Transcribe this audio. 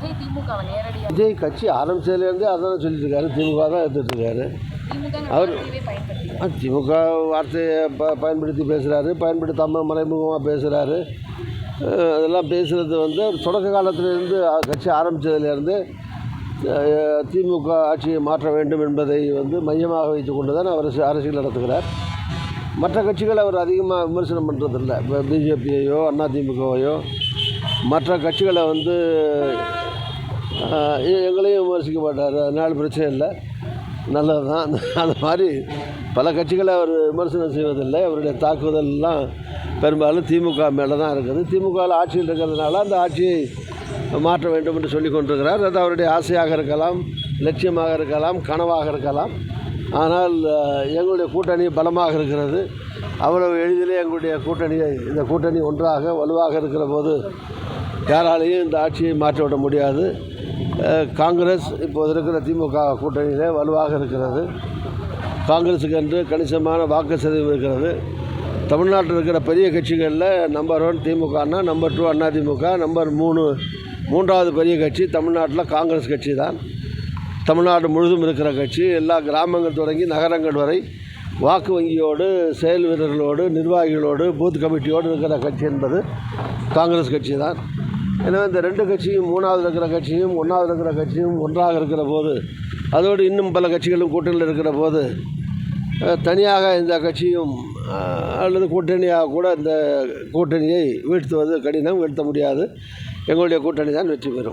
விஜய் திமுகவை நேரடியாக விஜய் கட்சி ஆரம்பிச்சதுலேருந்தே அதான் சொல்லிட்டு இருக்காரு திமுக தான் எடுத்துட்டு இருக்காரு திமுக அவர்- திமுக வார்த்தையை ப பயன்படுத்தி பேசுகிறாரு பயன்படுத்தாமல் மறைமுகமாக பேசுகிறாரு அதெல்லாம் பேசுகிறது வந்து தொடக்க காலத்திலேருந்து கட்சி ஆரம்பித்ததுலேருந்து திமுக ஆட்சியை மாற்ற வேண்டும் என்பதை வந்து மையமாக வைத்து கொண்டு தான் அவர் அரசு- அரசியல் நடத்துகிறார். மற்ற கட்சிகளை அவர் அதிகமாக விமர்சனம் பண்ணுறதில்ல இப்போ பிஜேபியையோ அதிமுகவையோ மற்ற கட்சிகளை வந்து எங்களையும் விமர்சிக்க மாட்டார். அதனால் பிரச்சனை இல்லை. நல்லது தான் அது மாதிரி பல கட்சிகளை அவர் விமர்சனம் செய்வதில்லை. அவருடைய தாக்குதல்லாம் பெரும்பாலும் திமுக மேலே தான் இருக்குது. திமுகவில் ஆட்சியில் இருக்கிறதுனால அந்த ஆட்சியை மாற்ற வேண்டும் என்று சொல்லி கொண்டிருக்கிறார். அது அவருடைய ஆசையாக இருக்கலாம் லட்சியமாக இருக்கலாம் கனவாக இருக்கலாம். ஆனால் எங்களுடைய கூட்டணி பலமாக இருக்கிறது. அவ்வளவு எளிதிலே எங்களுடைய கூட்டணியை இந்த கூட்டணி ஒன்றாக வலுவாக இருக்கிற போது யாராலையும் இந்த ஆட்சியை மாற்றிவிட முடியாது. காங்கிரஸ் இப்போது இருக்கிற திமுக கூட்டணியிலே வலுவாக இருக்கிறது. காங்கிரஸுக்கு என்று கணிசமான வாக்கு சதவீதம் இருக்கிறது. தமிழ்நாட்டில் இருக்கிற பெரிய கட்சிகளில் நம்பர் ஒன் திமுகனா நம்பர் டூ அதிமுக நம்பர் மூணு மூன்றாவது பெரிய கட்சி தமிழ்நாட்டில் காங்கிரஸ் கட்சி தான் தமிழ்நாடு முழுதும் இருக்கிற கட்சி எல்லா கிராமங்கள் தொடங்கி நகரங்கள் வரை வாக்கு வங்கியோடு செயல் வீரர்களோடு நிர்வாகிகளோடு பூத் கமிட்டியோடு இருக்கிற கட்சி என்பது காங்கிரஸ் கட்சி தான் எனவே இந்த ரெண்டு கட்சியும் மூணாவது இருக்கிற கட்சியும் ஒன்றாவது இருக்கிற கட்சியும் ஒன்றாக இருக்கிற போது அதோடு இன்னும் பல கட்சிகளும் கூட்டணியில் இருக்கிற போது தனியாக இந்த கட்சியும் அல்லது கூட்டணியாக கூட இந்த கூட்டணியை வீழ்த்துவது கடினம் வீழ்த்த முடியாது. எங்களுடைய கூட்டணி தான் வெற்றி பெறும்.